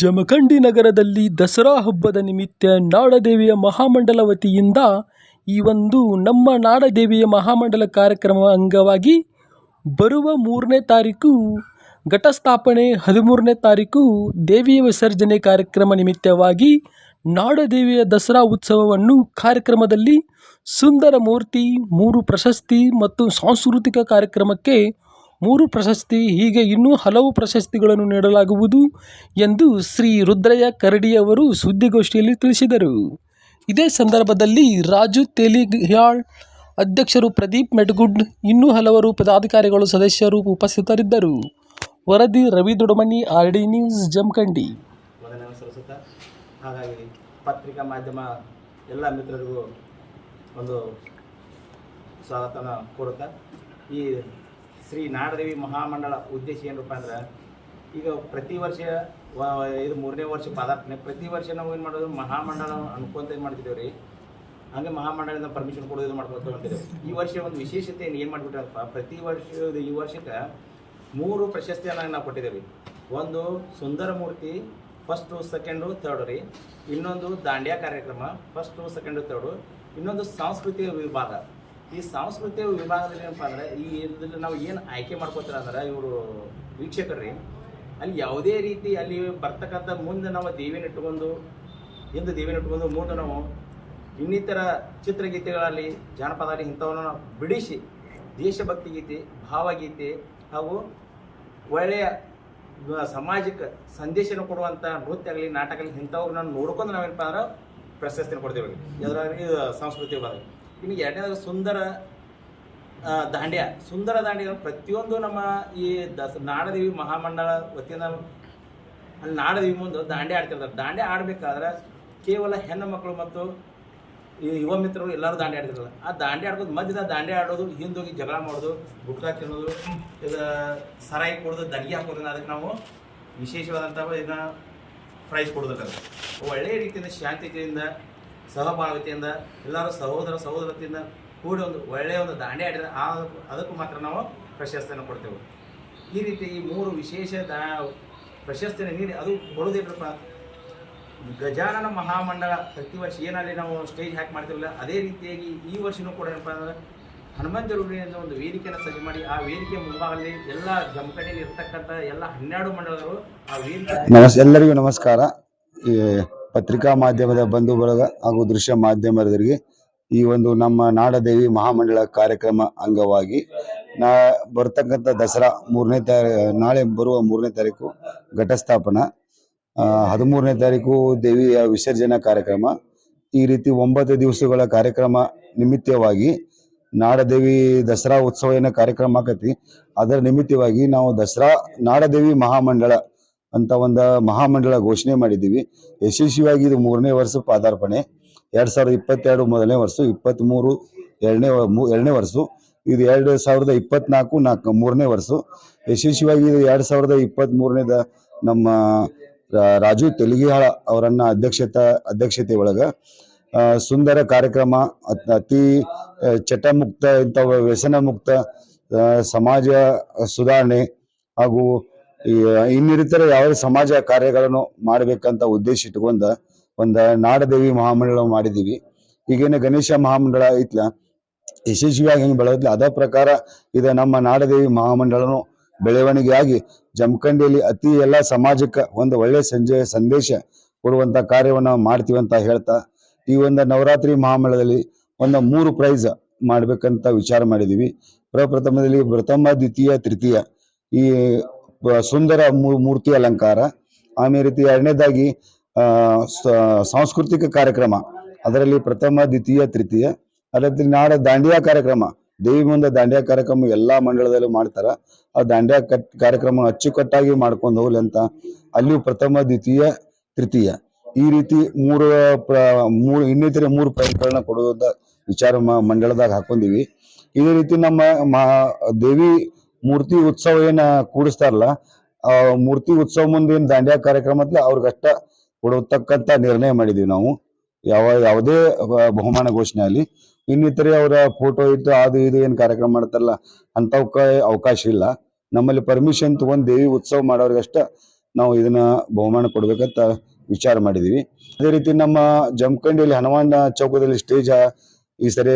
ಜಮಖಂಡಿ ನಗರದಲ್ಲಿ ದಸರಾ ಹಬ್ಬದ ನಿಮಿತ್ತ ನಾಡದೇವಿಯ ಮಹಾಮಂಡಲ ವತಿಯಿಂದ ಈ ಒಂದು ನಮ್ಮ ನಾಡದೇವಿಯ ಮಹಾಮಂಡಲ ಕಾರ್ಯಕ್ರಮ ಅಂಗವಾಗಿ ಬರುವ ಮೂರನೇ ತಾರೀಕು ಘಟಸ್ಥಾಪನೆ, ಹದಿಮೂರನೇ ತಾರೀಕು ದೇವಿಯ ವಿಸರ್ಜನೆ ಕಾರ್ಯಕ್ರಮ ನಿಮಿತ್ತವಾಗಿ ನಾಡದೇವಿಯ ದಸರಾ ಉತ್ಸವವನ್ನು ಕಾರ್ಯಕ್ರಮದಲ್ಲಿ ಸುಂದರ ಮೂರ್ತಿ, ಮೂರು ಪ್ರಶಸ್ತಿ ಮತ್ತು ಸಾಂಸ್ಕೃತಿಕ ಕಾರ್ಯಕ್ರಮಕ್ಕೆ ಮೂರು ಪ್ರಶಸ್ತಿ, ಹೀಗೆ ಇನ್ನೂ ಹಲವು ಪ್ರಶಸ್ತಿಗಳನ್ನು ನೀಡಲಾಗುವುದು ಎಂದು ಶ್ರೀ ರುದ್ರಯ್ಯ ಕರಡಿಯವರು ಸುದ್ದಿಗೋಷ್ಠಿಯಲ್ಲಿ ತಿಳಿಸಿದರು. ಇದೇ ಸಂದರ್ಭದಲ್ಲಿ ರಾಜು ತೇಲಿಗ್ಯಾಳ್, ಅಧ್ಯಕ್ಷರು ಪ್ರದೀಪ್ ಮೆಡ್ಗುಡ್ ಇನ್ನೂ ಹಲವರು ಪದಾಧಿಕಾರಿಗಳು ಸದಸ್ಯರು ಉಪಸ್ಥಿತರಿದ್ದರು. ವರದಿ Ravi Dodamani R D news, Jamakhandi. ಹಾಗಾಗಿ ಪತ್ರಿಕಾ ಮಾಧ್ಯಮ ಎಲ್ಲ ಮಿತ್ರರಿಗೂ ಒಂದು ಸ್ವಾಗತನ ಕೋರುತ್ತಾ, ಈ ಶ್ರೀ ನಾಡದೇವಿ ಮಹಾಮಂಡಳ ಉದ್ದೇಶ ಏನಪ್ಪ ಅಂದ್ರೆ, ಈಗ ಪ್ರತಿ ವರ್ಷ ಇದು ಮೂರನೇ ವರ್ಷ ಪದಾರ್ಪಣೆ, ಪ್ರತಿ ವರ್ಷ ನಾವು ಏನು ಮಾಡೋದು, ಮಹಾಮಂಡಳ ಅನ್ಕೊಂತ ಏನು ಮಾಡ್ತಿದ್ದೇವೆ ರೀ? ಹಂಗೆ ಮಹಾಮಂಡಳದಿಂದ ಪರ್ಮಿಷನ್ ಕೊಡೋದು ಮಾಡ್ಕೊತ ಹೊಂಟಿದ್ದೇವೆ. ಈ ವರ್ಷ ಒಂದು ವಿಶೇಷತೆ ಏನು ಮಾಡಿಬಿಟ್ರಪ್ಪ, ಪ್ರತಿ ವರ್ಷ ಈ ವರ್ಷಕ್ಕೆ ಮೂರು ಪ್ರಶಸ್ತಿಯನ್ನು ನಾವು ಕೊಟ್ಟಿದ್ದೇವೆ ಒಂದು ಸುಂದರ ಮೂರ್ತಿ ಫಸ್ಟು ಸೆಕೆಂಡು ತರ್ಡು ರೀ. ಇನ್ನೊಂದು ದಾಂಡ್ಯಾ ಕಾರ್ಯಕ್ರಮ ಫಸ್ಟು ಸೆಕೆಂಡು ತರ್ಡು ಇನ್ನೊಂದು ಸಾಂಸ್ಕೃತಿಕ ವಿಭಾಗ. ಈ ಸಾಂಸ್ಕೃತಿಕ ವಿಭಾಗದಲ್ಲಿ ಏನಪ್ಪ ಅಂದ್ರೆ, ಈ ನಾವು ಏನು ಆಯ್ಕೆ ಮಾಡ್ಕೋತೀರ ಅಂದ್ರೆ, ಇವರು ವೀಕ್ಷಕರ್ರಿ, ಅಲ್ಲಿ ಯಾವುದೇ ರೀತಿ ಅಲ್ಲಿ ಬರ್ತಕ್ಕಂಥ ಮುಂದೆ ನಾವು ದೇವಿನ ಇಟ್ಕೊಂಡು, ಹಿಂದೆ ದೇವಿನ ಇಟ್ಕೊಂಡು ಮುಂದೆ ನಾವು ಇನ್ನಿತರ ಚಿತ್ರಗೀತೆಗಳಲ್ಲಿ ಜಾನಪದ ಇಂಥವನ್ನ ಬಿಡಿಸಿ ದೇಶಭಕ್ತಿ ಗೀತೆ ಭಾವಗೀತೆ ಹಾಗೂ ಒಳ್ಳೆಯ ಸಮಾಜಕ್ಕೆ ಸಂದೇಶನ ಕೊಡುವಂಥ ನೃತ್ಯ ಆಗಲಿ ನಾಟಕ ಆಗಲಿ ಇಂಥವ್ರನ್ನ ನೋಡ್ಕೊಂಡು ನಾವೇನಪ್ಪ ಅಂದ್ರೆ ಪ್ರಶಸ್ತಿನ ಕೊಡ್ತೇವೆ. ಯಾವ್ದ್ರಾಗ ಸಂಸ್ಕೃತಿ ವಿಭಾಗ. ಇನ್ನು ಎರಡನೇದಾಗ ಸುಂದರ ದಾಂಡ್ಯ. ಸುಂದರ ದಾಂಡ್ಯ ಪ್ರತಿಯೊಂದು ನಮ್ಮ ಈ ದಸ, ನಾಡದೇವಿ ಮಹಾಮಂಡಳ ವತಿಯಿಂದ ಅಲ್ಲಿ ನಾಡದೇವಿ ಮುಂದೆ ದಾಂಡ್ಯ ಆಡ್ತಿರ್ತಾರೆ. ದಾಂಡ್ಯ ಆಡಬೇಕಾದ್ರೆ ಕೇವಲ ಹೆಣ್ಣು ಮಕ್ಕಳು ಮತ್ತು ಈ ಯುವ ಮಿತ್ರರು ಎಲ್ಲರೂ ದಾಂಡ್ಯ ಆಡ್ತಿರಲ್ಲ ಆ ದಾಂಡ್ಯ ಆಡೋದು ಮಧ್ಯದ ದಾಂಡ್ಯ ಆಡೋದು, ಹಿಂದೋಗಿ ಜಗಳ ಮಾಡೋದು, ಗುಟ್ಕಾ ತಿನ್ನೋದು, ಇದು ಸರಾಯಿ ಕೊಡೋದು ದಡಿಗೆ ಹಾಕೋದ್ರಿಂದ ಅದಕ್ಕೆ ನಾವು ವಿಶೇಷವಾದಂಥ ಇದನ್ನ ಪ್ರೈಸ್ ಕೊಡೋದಕ್ಕೆ ಒಳ್ಳೆಯ ರೀತಿಯಿಂದ ಶಾಂತಿಯಿಂದ ಸಹಭಾಗಿತೆಯಿಂದ ಎಲ್ಲರೂ ಸಹೋದರ ಸಹೋದರತೆಯಿಂದ ಕೂಡಿ ಒಂದು ಒಳ್ಳೆಯ ಒಂದು ದಾಂಡೆ ಆಡಿದ್ರೆ ಆ ಅದಕ್ಕೂ ಮಾತ್ರ ನಾವು ಪ್ರಶಸ್ತಿಯನ್ನು ಕೊಡ್ತೇವೆ. ಈ ರೀತಿ ಈ ಮೂರು ವಿಶೇಷ ದಾ ಪ್ರಶಸ್ತಿಯನ್ನು ನೀಡಿ, ಅದು ಕೊಡೋದೇನಪ್ಪ ಗಜಾನನ ಮಹಾಮಂಡಳ ಪ್ರತಿ ವರ್ಷ ಏನಲ್ಲಿ ನಾವು ಸ್ಟೇಜ್ ಹ್ಯಾಕ್ ಮಾಡ್ತೀವಲ್ಲ ಅದೇ ರೀತಿಯಾಗಿ ಈ ವರ್ಷನೂ ಕೂಡ ಏನಪ್ಪ ಅಂದ್ರೆ ಹನುಮಂತ ಜರುಗಿನಿಂದ ಒಂದು ವೇದಿಕೆಯನ್ನು ಸಜ್ಜು ಮಾಡಿ, ಆ ವೇದಿಕೆ ಮುಂಭಾಗದಲ್ಲಿ ಎಲ್ಲ ಜಮಖಂಡಿಯಲ್ಲಿ ಇರ್ತಕ್ಕಂಥ ಎಲ್ಲ ಹನ್ನೆರಡು ಮಂಡಳಗಳು ಆ ವೇದಿಕೆ ಎಲ್ಲರಿಗೂ ನಮಸ್ಕಾರ. ಪತ್ರಿಕಾ ಮಾಧ್ಯಮದ ಬಂಧು ಬಳಗ ಹಾಗೂ ದೃಶ್ಯ ಮಾಧ್ಯಮದವರಿಗೆ ಈ ಒಂದು ನಮ್ಮ ನಾಡದೇವಿ ಮಹಾಮಂಡಳ ಕಾರ್ಯಕ್ರಮ ಅಂಗವಾಗಿ ನಾ ಬರ್ತಕ್ಕಂಥ ದಸರಾ ಮೂರನೇ ತಾರೀ ನಾಳೆ ಬರುವ ಮೂರನೇ ತಾರೀಕು ಘಟಸ್ಥಾಪನ. ಹದಿಮೂರನೇ ತಾರೀಕು ದೇವಿಯ ವಿಸರ್ಜನಾ ಕಾರ್ಯಕ್ರಮ. ಈ ರೀತಿ ಒಂಬತ್ತು ದಿವಸಗಳ ಕಾರ್ಯಕ್ರಮ ನಿಮಿತ್ತವಾಗಿ ನಾಡದೇವಿ ದಸರಾ ಉತ್ಸವ ಏನೋ ಕಾರ್ಯಕ್ರಮ ಆಕತಿ. ಅದರ ನಿಮಿತ್ತವಾಗಿ ನಾವು ದಸರಾ ನಾಡದೇವಿ ಮಹಾಮಂಡಳ ಅಂತ ಒಂದು ಮಹಾಮಂಡಳ ಘೋಷಣೆ ಮಾಡಿದ್ದೀವಿ. ಯಶಸ್ವಿಯಾಗಿ ಇದು ಮೂರನೇ ವರ್ಷ ಪಾದಾರ್ಪಣೆ. ಎರಡು ಸಾವಿರದ ಇಪ್ಪತ್ತೆರಡು ಮೊದಲನೇ ವರ್ಷ ಇಪ್ಪತ್ತ್ಮೂರು ಎರಡನೇ ಎರಡನೇ ವರ್ಷ. ಇದು ಎರಡು ಸಾವಿರದ ಇಪ್ಪತ್ನಾಲ್ಕು ನಾಲ್ಕು ಮೂರನೇ ವರ್ಷ. ಯಶಸ್ವಿಯಾಗಿ ಇದು ಎರಡು ಸಾವಿರದ ಇಪ್ಪತ್ತ್ಮೂರನೇದ ನಮ್ಮ ರಾಜು ತೆಲಿಗಿಹಾಳ ಅವರನ್ನ ಅಧ್ಯಕ್ಷತೆ ಅಧ್ಯಕ್ಷತೆ ಒಳಗೆ ಸುಂದರ ಕಾರ್ಯಕ್ರಮ, ಅತ್- ಅತಿ ಚಟ ಚಟಮುಕ್ತ ಇಂಥ ವ್ಯಸನ ಮುಕ್ತ ಸಮಾಜ ಸುಧಾರಣೆ ಹಾಗೂ ಈ ಇನ್ನಿತರ ಯಾವ ಸಮಾಜ ಕಾರ್ಯಗಳನ್ನು ಮಾಡ್ಬೇಕಂತ ಉದ್ದೇಶ ಇಟ್ಕೊಂಡ ಒಂದ ನಾಡದೇವಿ ಮಹಾಮಂಡಳ ಮಾಡಿದೀವಿ. ಈಗೇನು ಗಣೇಶ ಮಹಾಮಂಡಳ ಐತ್ಲ? ಯಶಸ್ವಿಯಾಗಿ ಹೆಂಗ್ ಬೆಳೆದ್ಲ ಅದ ಪ್ರಕಾರ ಇದ ನಮ್ಮ ನಾಡದೇವಿ ಮಹಾಮಂಡಳನು ಬೆಳವಣಿಗೆಯಾಗಿ ಜಮಖಂಡಿಯಲ್ಲಿ ಅತಿ ಎಲ್ಲ ಸಮಾಜಕ್ಕೆ ಒಂದು ಒಳ್ಳೆ ಸಂಜೆ ಸಂದೇಶ ಕೊಡುವಂತ ಕಾರ್ಯವನ್ನ ಮಾಡ್ತೀವಿ ಅಂತ ಹೇಳ್ತಾ, ಈ ಒಂದು ನವರಾತ್ರಿ ಮಹಾಮೇಳದಲ್ಲಿ ಒಂದು ಮೂರು ಪ್ರೈಸ್ ಮಾಡ್ಬೇಕಂತ ವಿಚಾರ ಮಾಡಿದೀವಿ. ಪ್ರಪ್ರಥಮದಲ್ಲಿ ಪ್ರಥಮ, ದ್ವಿತೀಯ, ತೃತೀಯ ಈ ಸುಂದರ ಮೂರ್ತಿ ಅಲಂಕಾರ, ಆಮೇಲೆ ರೀತಿ ಎರಡನೇದಾಗಿ ಸಾಂಸ್ಕೃತಿಕ ಕಾರ್ಯಕ್ರಮ, ಅದರಲ್ಲಿ ಪ್ರಥಮ, ದ್ವಿತೀಯ, ತೃತೀಯ ಅದರಲ್ಲಿ ನಾಳೆ ದಾಂಡಿಯಾ ಕಾರ್ಯಕ್ರಮ, ದೇವಿ ಮುಂದೆ ದಾಂಡಿಯಾ ಕಾರ್ಯಕ್ರಮ ಎಲ್ಲಾ ಮಂಡಳದಲ್ಲೂ ಮಾಡ್ತಾರ, ಆ ದಾಂಡಿಯಾ ಕಾರ್ಯಕ್ರಮ ಅಚ್ಚುಕಟ್ಟಾಗಿ ಮಾಡ್ಕೊಂಡು ಹೋಗ್ಲಿ ಅಂತ ಅಲ್ಲಿಯೂ ಪ್ರಥಮ, ದ್ವಿತೀಯ, ತೃತೀಯ, ಈ ರೀತಿ ಮೂರು ಮೂರು, ಇನ್ನಿತರ ಮೂರು ಪ್ರೈಸ್ಗಳನ್ನ ಕೊಡುವಂತ ವಿಚಾರ ಮಂಡಳದಾಗ ಹಾಕೊಂಡಿವಿ, ಇದೇ ರೀತಿ ನಮ್ಮ ಮಾ- ದೇವಿ ಮೂರ್ತಿ ಉತ್ಸವ ಏನ ಕೂಡಿಸ್ತಾರಲ್ಲ ಮೂರ್ತಿ ಉತ್ಸವ ಮುಂದೆ ಏನ್ ದಾಂಡ್ಯಾ ಕಾರ್ಯಕ್ರಮ ಐತ್ಲ ಅವ್ರಿಗಷ್ಟ ಕೊಡತಕ್ಕಂತ ನಿರ್ಣಯ ಮಾಡಿದೀವಿ ನಾವು. ಯಾವ, ಯಾವುದೇ ಬಹುಮಾನ ಘೋಷಣೆ ಆಗಲಿ, ಇನ್ನಿತರೆ ಅವರ ಫೋಟೋ ಇತ್ತು ಅದು, ಇದು ಏನು ಕಾರ್ಯಕ್ರಮ ಮಾಡ್ತಾರಲ್ಲ ಅಂತ ಅವಕಾಶ ಇಲ್ಲ. ನಮ್ಮಲ್ಲಿ ಪರ್ಮಿಷನ್ ತಗೊಂಡ್ ದೇವಿ ಉತ್ಸವ ಮಾಡೋರಿಗಷ್ಟ ನಾವು ಇದನ್ನ ಬಹುಮಾನ ಕೊಡ್ಬೇಕಂತ ವಿಚಾರ ಮಾಡಿದೀವಿ. ಅದೇ ರೀತಿ ನಮ್ಮ ಜಮಖಂಡಿಯಲ್ಲಿ ಹನುಮಾನ ಚೌಕದಲ್ಲಿ ಸ್ಟೇಜ್ ಈ ಸರಿ